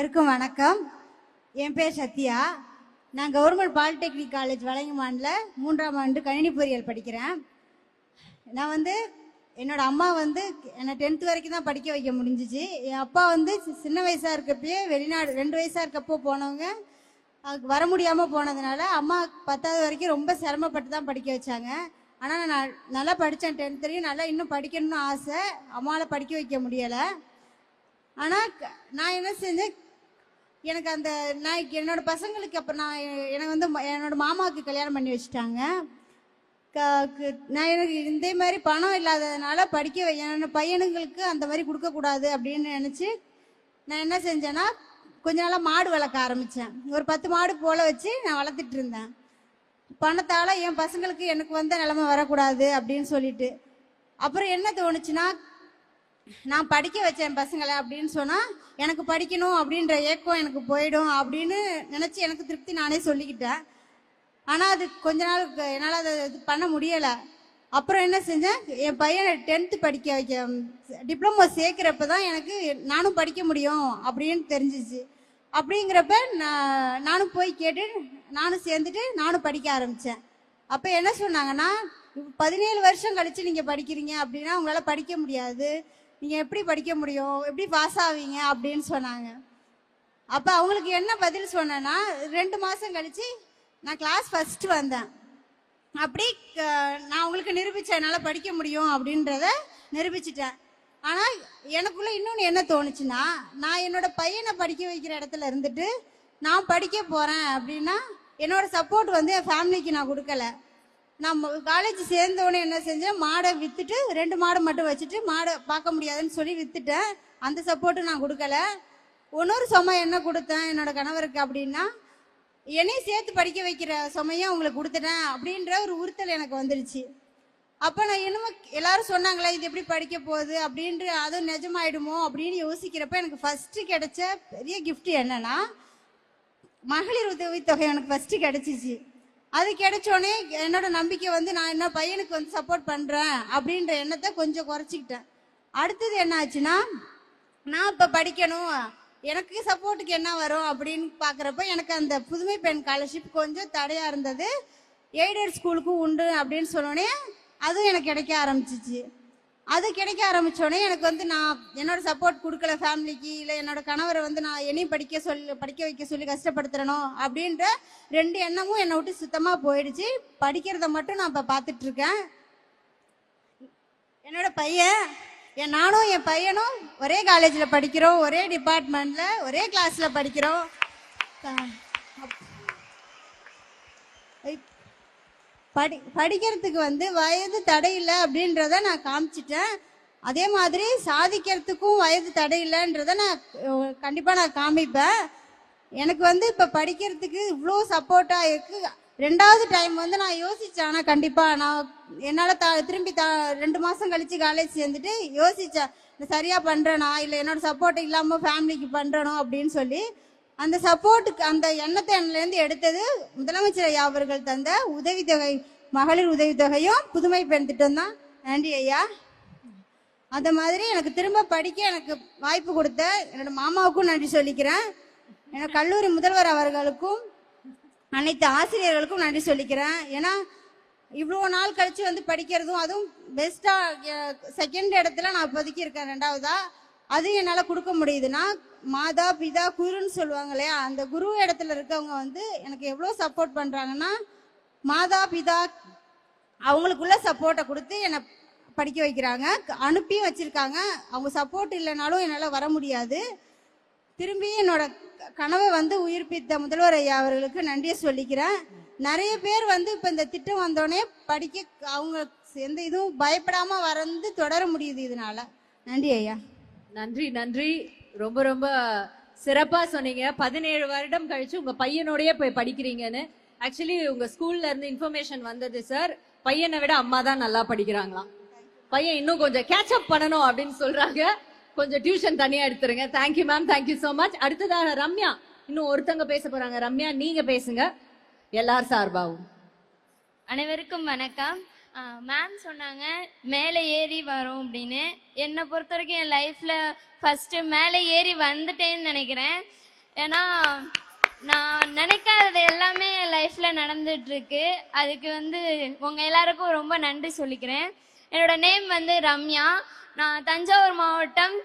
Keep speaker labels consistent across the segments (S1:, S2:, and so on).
S1: அனைவருக்கும் வணக்கம். என் பேர் சத்யா. நான் கவர்மெண்ட் பாலிடெக்னிக் காலேஜ் வளையமானில் மூன்றாம் ஆண்டு கணினி பொறியியல் படிக்கிறேன். நான் வந்து என்னோட அம்மா வந்து என்னை டென்த் வரைக்கும் தான் படிக்க வைக்க முடிஞ்சிச்சு. என் அப்பா வந்து சி- சின்ன வயசாக இருக்கப்பயே வெளிநாடு ரெண்டு வயசாக இருக்கப்போ போனவங்க. அதுக்கு வர முடியாமல் போனதுனால அம்மா பத்தாவது வரைக்கும் ரொம்ப சிரமப்பட்டு தான் படிக்க வச்சாங்க. ஆனால் நான் நல்லா படித்தேன் டென்த்துலேயும் நல்லா இன்னும் படிக்கணும்னு ஆசை. அம்மாவில் படிக்க வைக்க முடியலை. ஆனால் நான் என்ன செஞ்சேன்? எனக்கு அந்த நான் என்னோட பசங்களுக்கு அப்போ நான் எனக்கு வந்து ம- என்னோட மாமாவுக்கு கல்யாணம் பண்ணி வச்சுட்டாங்க. க- நான் எனக்கு இதே மாதிரி பணம் இல்லாததுனால படிக்க வை- என்னோட பையனுங்களுக்கு அந்த மாதிரி கொடுக்கக்கூடாது அப்படின்னு நினச்சி நான் என்ன செஞ்சேன்னா கொஞ்ச நாளாக மாடு வளர்க்க ஆரம்பித்தேன் ஒரு பத்து மாடு போல வச்சு நான் வளர்த்துட்டு இருந்தேன். பணத்தால் என் பசங்களுக்கு எனக்கு வந்த நிலமை வரக்கூடாது அப்படின்னு சொல்லிட்டு. அப்புறம் என்ன தோணுச்சுன்னா நான் படிக்க வச்சேன் பசங்களை அப்படின்னு சொன்னால் எனக்கு படிக்கணும் அப்படின்ற ஏக்கம் எனக்கு போயிடும் அப்படின்னு நினச்சி எனக்கு திருப்தி நானே சொல்லிக்கிட்டேன். ஆனால் அது கொஞ்ச நாள் என்னால் அதை இது பண்ண முடியலை. அப்புறம் என்ன செஞ்சேன்? என் பையனை டென்த்து படிக்க வைக்க டிப்ளமோ சேர்க்குறப்ப தான் எனக்கு நானும் படிக்க முடியும் அப்படின்னு தெரிஞ்சிச்சு. அப்படிங்கிறப்ப நான் நானும் போய் கேட்டு நானும் சேர்ந்துட்டு நானும் படிக்க ஆரம்பித்தேன் அப்போ என்ன சொன்னாங்கன்னா பதினேழு வருஷம் கழித்து நீங்கள் படிக்கிறீங்க அப்படின்னா உங்களால் படிக்க முடியாது. நீங்கள் எப்படி படிக்க முடியும்? எப்படி பாஸ் ஆவீங்க? அப்படின்னு சொன்னாங்க. அப்போ அவங்களுக்கு என்ன பதில் சொன்னேன்னா ரெண்டு மாதம் கழிச்சு நான் கிளாஸ் ஃபர்ஸ்ட் வந்தேன். அப்படி நான் உங்களுக்கு நிரூபித்தேன் என்னால் படிக்க முடியும் அப்படின்றத நிரூபிச்சிட்டேன். ஆனால் எனக்குள்ள இன்னொன்று என்ன தோணுச்சுன்னா நான் என்னோட பையனை படிக்க வைக்கிற இடத்துல இருந்துட்டு நான் படிக்க போகிறேன் அப்படின்னா என்னோட சப்போர்ட் வந்து என் ஃபேமிலிக்கு நான் கொடுக்கல. நான் காலேஜ் சேர்ந்தவொடனே என்ன செஞ்சேன்? மாடை விற்றுட்டு ரெண்டு மாடை மட்டும் வச்சுட்டு மாடை பார்க்க முடியாதுன்னு சொல்லி விற்றுட்டேன் அந்த சப்போர்ட்டும் நான் கொடுக்கல. இன்னொரு சுமை என்ன கொடுத்தேன்? என்னோட கணவருக்கு அப்படின்னா என்னையும் சேர்த்து படிக்க வைக்கிற சுமையும் உங்களுக்கு கொடுத்துட்டேன் அப்படின்ற ஒரு உறுத்தல் எனக்கு வந்துடுச்சு அப்போ நான் இன்னமும் எல்லாரும் சொன்னாங்களே இது எப்படி படிக்க போகுது? அப்படின்ற அதுவும் நிஜமாயிடுமோ? அப்படின்னு யோசிக்கிறப்ப எனக்கு ஃபஸ்ட்டு கிடைச்ச பெரிய கிஃப்ட் என்னன்னா மகளிர் உதவித்தொகை எனக்கு ஃபஸ்ட்டு கிடைச்சிச்சு. அது கிடைச்சோடனே என்னோட நம்பிக்கை வந்து நான் என்ன பையனுக்கு வந்து சப்போர்ட் பண்ணுறேன் அப்படின்ற எண்ணத்தை கொஞ்சம் குறைச்சிக்கிட்டேன். அடுத்தது என்ன ஆச்சுன்னா நான் இப்போ படிக்கணும். எனக்கு சப்போர்ட்டுக்கு என்ன வரும் அப்படின்னு பார்க்குறப்ப எனக்கு அந்த புதுமை பெண் ஸ்காலர்ஷிப் கொஞ்சம் தடையாக இருந்தது. எய்டட் ஸ்கூலுக்கும் உண்டு அப்படின்னு சொன்னோடனே அதுவும் எனக்கு கிடைக்க ஆரம்பிச்சிச்சு. அது கிடைக்க ஆரம்பிச்சோடனே எனக்கு வந்து நான் என்னோட சப்போர்ட் கொடுக்கல ஃபேமிலிக்கு இல்லை என்னோட கணவரை வந்து நான் என்னையும் படிக்க சொல்லி படிக்க வைக்க சொல்லி கஷ்டப்படுத்துறணும் அப்படின்ற ரெண்டு எண்ணமும் என்னை விட்டு சுத்தமாக போயிடுச்சு. படிக்கிறத மட்டும் நான் இப்போ பார்த்துட்டு இருக்கேன் என்னோட பையன் என் நானும் என் பையனும் ஒரே காலேஜில் படிக்கிறோம். ஒரே டிபார்ட்மெண்ட்டில் ஒரே கிளாஸில் படிக்கிறோம். அப்- படி படிக்கிறதுக்கு வந்து வயது தடை இல்லை அப்படின்றத நான் காமிச்சிட்டேன். அதே மாதிரி சாதிக்கிறதுக்கும் வயது தடை இல்லைன்றத நான் கண்டிப்பாக நான் காமிப்பேன். எனக்கு வந்து இப்போ படிக்கிறதுக்கு இவ்வளோ சப்போர்ட்டாக இருக்கு. ரெண்டாவது டைம் வந்து நான் யோசித்தேன் ஆனால் கண்டிப்பாக நான் என்னால் த திரும்பி த ரெண்டு மாதம் கழித்து காலேஜ் சேர்ந்துட்டு யோசித்தேன் சரியாக பண்ணுறேனா இல்லை என்னோடய சப்போர்ட் இல்லாமல் ஃபேமிலிக்கு பண்ணுறனோ அப்படின்னு சொல்லி அந்த சப்போர்ட்டுக்கு அந்த எண்ணத்தை என்னிலேருந்து எடுத்தது முதலமைச்சர் ஐயா அவர்கள் தந்த உதவித்தொகை மகளிர் உதவித்தொகையும் புதுமை பெண் திட்டம் தான். நன்றி ஐயா. அந்த மாதிரி எனக்கு திரும்ப படிக்க எனக்கு வாய்ப்பு கொடுத்த என்னோட மாமாவுக்கும் நன்றி சொல்லிக்கிறேன். ஏன்னா கல்லூரி முதல்வர் அவர்களுக்கும் அனைத்து ஆசிரியர்களுக்கும் நன்றி சொல்லிக்கிறேன். ஏன்னா இவ்வளோ நாள் கழித்து வந்து படிக்கிறதும் அதுவும் பெஸ்ட்டாக செகண்ட் இடத்துல நான் இப்போதைக்கு இருக்கேன் அது என்னால் கொடுக்க முடியுதுன்னா மாதா பிதா குருன்னு சொல்லுவாங்க இல்லையா? அந்த குரு இடத்துல இருக்கவங்க வந்து எனக்கு எவ்வளோ சப்போர்ட் பண்ணுறாங்கன்னா மாதா பிதா அவங்களுக்குள்ள சப்போர்ட்டை கொடுத்து என்னை படிக்க வைக்கிறாங்க. அனுப்பியும் வச்சுருக்காங்க. அவங்க சப்போர்ட் இல்லைனாலும் என்னால் வர முடியாது. திரும்பி என்னோட க- கனவை வந்து உயிர்ப்பித்த முதல்வர் ஐயா அவர்களுக்கு நன்றியை சொல்லிக்கிறேன். நிறைய பேர் வந்து இப்போ இந்த திட்டம் வந்தோடனே படிக்க அவங்க எந்த இதுவும் பயப்படாமல் வரந்து தொடர முடியுது இதனால. நன்றி ஐயா.
S2: நன்றி நன்றி. ரொம்ப ரொம்ப சிறப்பாக சொன்னீங்க. பதினேழு வருடம் கழிச்சு உங்க பையனோடய போய் படிக்கிறீங்கன்னு. ஆக்சுவலி உங்க ஸ்கூல்ல இருந்து இன்ஃபர்மேஷன் வந்தது சார் பையனை விட அம்மா தான் நல்லா படிக்கிறாங்களாம். பையன் இன்னும் கொஞ்சம் கேட்ச் அப் பண்ணணும் அப்படின்னு சொல்றாங்க. கொஞ்சம் டியூஷன் தனியா எடுத்துருங்க. Thank you ma'am thank you so much அடுத்ததாக ரம்யா. இன்னும் ஒருத்தங்க பேச போறாங்க. ரம்யா நீங்க பேசுங்க. எல்லார் சார்பாவும்.
S3: அனைவருக்கும் வணக்கம். மேம் சொன்னாங்க மேலே ஏறி வரும் அப்படின்னு. என்னை பொறுத்த வரைக்கும் என் லைஃப்பில் ஃபஸ்ட்டு மேலே ஏறி வந்துட்டேன்னு நினைக்கிறேன். ஏன்னா நான் நினைக்காதது எல்லாமே என் லைஃப்பில் நடந்துட்டுருக்கு. அதுக்கு வந்து உங்கள் எல்லாருக்கும் ரொம்ப நன்றி சொல்லிக்கிறேன். என்னோட நேம் வந்து ரம்யா. நான் தஞ்சாவூர் மாவட்டம்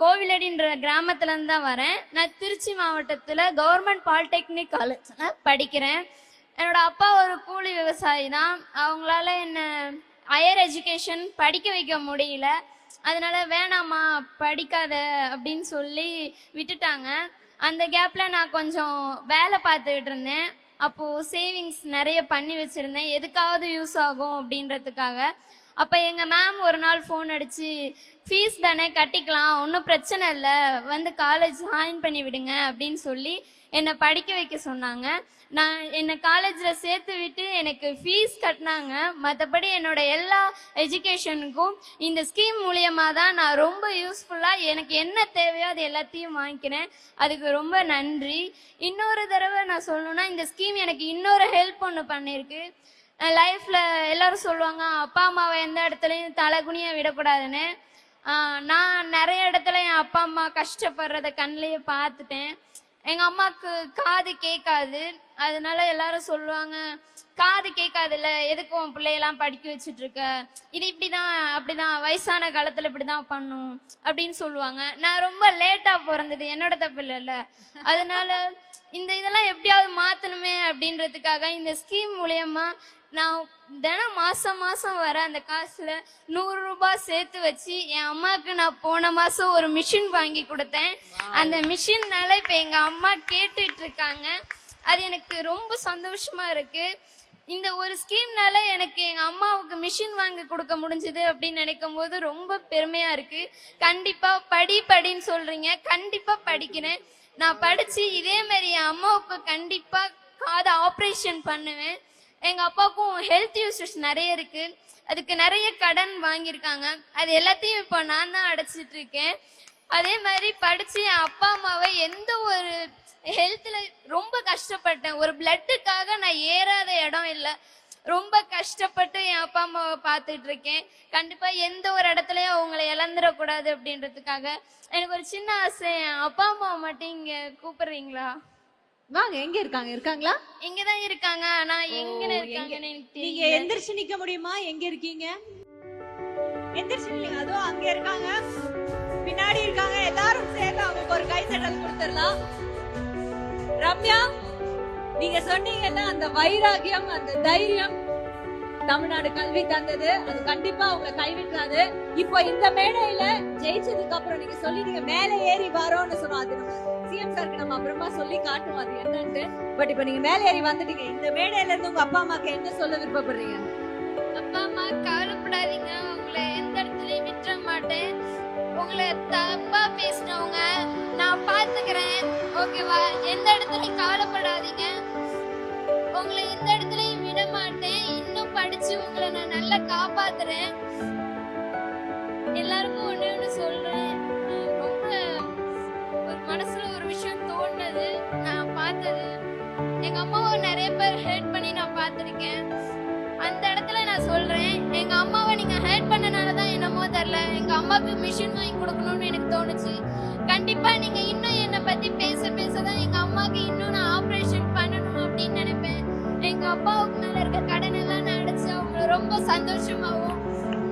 S3: கோவிலடின்ற கிராமத்துலேருந்து தான் வரேன். நான் திருச்சி மாவட்டத்தில் கவர்மெண்ட் பாலிடெக்னிக் காலேஜில் படிக்கிறேன். என்னோட அப்பா ஒரு கூலி விவசாயி தான். அவங்களால என்ன ஹையர் எஜுகேஷன் படிக்க வைக்க முடியல. அதனால வேணாம்மா படிக்காத அப்படின்னு சொல்லி விட்டுட்டாங்க. அந்த கேப்பில் நான் கொஞ்சம் வேலை பார்த்துக்கிட்டு இருந்தேன். அப்போது சேவிங்ஸ் நிறைய பண்ணி வச்சுருந்தேன். எதுக்காவது யூஸ் ஆகும் அப்படின்றதுக்காக. அப்போ எங்கள் மேம் ஒரு நாள் ஃபோன் அடித்து ஃபீஸ் தானே கட்டிக்கலாம் ஒன்றும் பிரச்சனை இல்லை வந்து காலேஜ் ஜாயின் பண்ணி விடுங்க அப்படின்னு சொல்லி என்னை படிக்க வைக்க சொன்னாங்க. நான் என்னை காலேஜில் சேர்த்து விட்டு எனக்கு ஃபீஸ் கட்டினாங்க. மற்றபடி என்னோட எல்லா எஜுகேஷனுக்கும் இந்த ஸ்கீம் மூலியமாக தான் நான் ரொம்ப யூஸ்ஃபுல்லாக எனக்கு என்ன தேவையோ அது எல்லாத்தையும் வாங்கிக்கிறேன். அதுக்கு ரொம்ப நன்றி. இன்னொரு தடவை நான் சொல்லணும்னா இந்த ஸ்கீம் எனக்கு இன்னொரு ஹெல்ப் ஒன்று பண்ணியிருக்கு லைஃப்பில் எல்லாரும் சொல்லுவாங்க அப்பா அம்மாவை எந்த இடத்துலையும் தலைகுனிய விடக்கூடாதுன்னு. நான் நிறைய இடத்துல என் அப்பா அம்மா கஷ்டப்படுறத கண்ணிலேயே பார்த்துட்டேன். எங்கள் அம்மாவுக்கு காது கேட்காது. அதனால எல்லாரும் சொல்லுவாங்க காது கேட்காதுல்ல எதுக்கு உன் பிள்ளையெல்லாம் படிக்க வச்சுட்டு இருக்க இது இப்படிதான் அப்படிதான் வயசான காலத்துல இப்படிதான் பண்ணும். அப்படின்னு சொல்லுவாங்க. நான் ரொம்ப லேட்டா பிறந்தது என்னோட தப்பு இல்லைல்ல. அதனால இந்த இதெல்லாம் எப்படியாவது மாத்தணுமே அப்படின்றதுக்காக இந்த ஸ்கீம் மூலியமா நான் தினம் மாசம் மாசம் வர அந்த காசுல நூறு ரூபாய் சேர்த்து வச்சு என் அம்மாவுக்கு நான் போன மாசம் ஒரு மிஷின் வாங்கி கொடுத்தேன். அந்த மிஷின்னால இப்ப எங்க அம்மா கேட்டுட்டு இருக்காங்க. அது எனக்கு ரொம்ப சந்தோஷமா இருக்கு. இந்த ஒரு ஸ்கீம்னால எனக்கு எங்க அம்மாவுக்கு மிஷின் வாங்கி கொடுக்க முடிஞ்சது அப்படின்னு நினைக்கும் போது ரொம்ப பெருமையா இருக்கு. கண்டிப்பா படி படின்னு சொல்றீங்க. கண்டிப்பா படிக்கிறேன். நான் படிச்சு இதே மாதிரி என் அம்மாவுக்கு கண்டிப்பா காதை ஆப்ரேஷன் பண்ணுவேன். எங்க அப்பாவுக்கும் ஹெல்த் யூசஸ் நிறைய இருக்கு. அதுக்கு நிறைய கடன் வாங்கியிருக்காங்க. அது எல்லாத்தையும் இப்போ நான் தான் அடைச்சிட்டு இருக்கேன். அதே மாதிரி படிச்சு என் அப்பா அம்மாவை எந்த ஒரு ஹெல்த்ல ரொம்ப கஷ்டப்பட்டேன். ஒரு பிளட்டுக்காக நான் ஏறாத இடம் இல்லை. ரொம்ப கஷ்டப்பட்டு என் அப்பா அம்மாவை பார்த்துட்டு இருக்கேன் கண்டிப்பா எந்த ஒரு இடத்துலயும் அவங்கள இழந்துடக்கூடாது அப்படின்றதுக்காக எனக்கு ஒரு சின்ன ஆசை. என் அப்பா அம்மாவை மட்டும் இங்க கூப்பிடுறீங்களா?
S2: வாங்க எங்க இருக்காங்க? இருக்காங்களா?
S3: இங்கதான் இருக்காங்க. ஆனா எங்க இருக்காங்கன்னு எனக்கு
S2: நீங்க எந்திரிச்சு நிக்க முடியுமா? எங்க இருக்கீங்க? எந்திரிச்சு நில்லுங்க. அதோ அங்க இருக்காங்க. பின்னாடி இருக்காங்க. எல்லாரும் சேர்ந்து அவங்களுக்கு ஒரு கை தட்டல் கொடுத்துடலாம். ரம்யா? நீங்க சொன்னீங்கன்னா அந்த வைராகியம் அந்த தைரியம் தமிழ்நாடு கல்வி தந்தது. அது கண்டிப்பா அவங்க கைவிட்டாது இப்போ இந்த மேடையில ஜெயிச்சதுக்கு அப்புறம் நீங்க சொல்லிட்டீங்க மேல ஏறி வரோம்னு சொன்னோம் அது நம்ம சிஎம் சாருக்கு நம்ம அப்புறமா சொல்லி காட்டுவோம் அது என்னன்ட்டு. பட் இப்போ நீங்க மேல ஏறி வந்துட்டீங்க. இந்த மேடையில இருந்து உங்க அப்பா அம்மாக்கு என்ன சொல்ல விருப்பப்படுறீங்க?
S3: அப்பா அம்மா கவலைப்படாதீங்க. உங்களை எந்த இடத்துலயும் விட்டுற மாட்டேன். உங்களை தப்பா பேசினவங்க நான் பாத்துக்கிறேன் ஓகேவா? எந்த இடத்துலயும் கவலைப்படாதீங்க. உங்களை எந்த இடத்துலயும் விட மாட்டேன் இன்னும் படிச்சு உங்களை நான் நல்லா காப்பாத்துறேன். எல்லாருக்கும் ஒண்ணு ஒண்ணு சொல்றேன். ரொம்ப ஒரு மனசுல ஒரு விஷயம் தோணுது. நான் பார்த்தது. எங்க அம்மாவை நிறைய பேர் ஹெல்ப் பண்ணி நான் பார்த்துருக்கேன். அந்த இடத்துல நான் சொல்றேன். எங்க அம்மாவை நீங்க ஹெல்ப் பண்ணனால தான் என்னமோ தெரியல. எங்க அம்மாவுக்கு மிஷின் வாங்கி கொடுக்கணும்னு எனக்கு தோணுச்சு. கண்டிப்பா நீங்க இன்னும் என்னை பத்தி பேச பேசதான் எங்க அம்மாவுக்கு இன்னும் நான் ஆபரேஷன் பண்ணணும் அப்படின்னு நினைப்பேன். எங்க அப்பாவுக்கு மேல இருக்க கடன் எல்லாம் நான் அடைச்சு அவங்கள ரொம்ப சந்தோஷமாவும்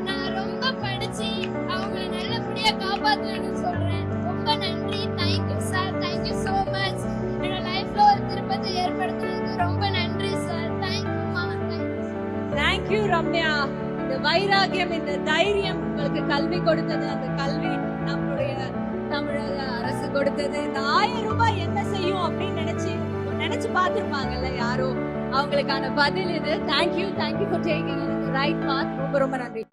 S3: நான் ரொம்ப படிச்சு அவங்கள நல்லபடியா காப்பாத்துவேன்னு சொல்றேன். ரொம்ப நன்றி. Thank you sir thank you so much என்னோட லைஃப்ல ஒரு திருப்பத்தை ஏற்படுத்தினதுக்கு ரொம்ப நன்றி சார் தேங்க்யூமா தேங்க்யூ
S2: தேங்க்யூ ரம்யா. இந்த வைராகியம் இந்த தைரியம் உங்களுக்கு கல்வி கொடுத்தது அந்த கொடுத்தது. இந்த ஆயிரம் ரூபாய் என்ன செய்யும் அப்படின்னு நினைச்சு நினைச்சு பார்த்திருப்பாங்கல்ல யாரோ? அவங்களுக்கான பதில் இது. Thank you thank you for taking right path ரொம்ப ரொம்ப நன்றி.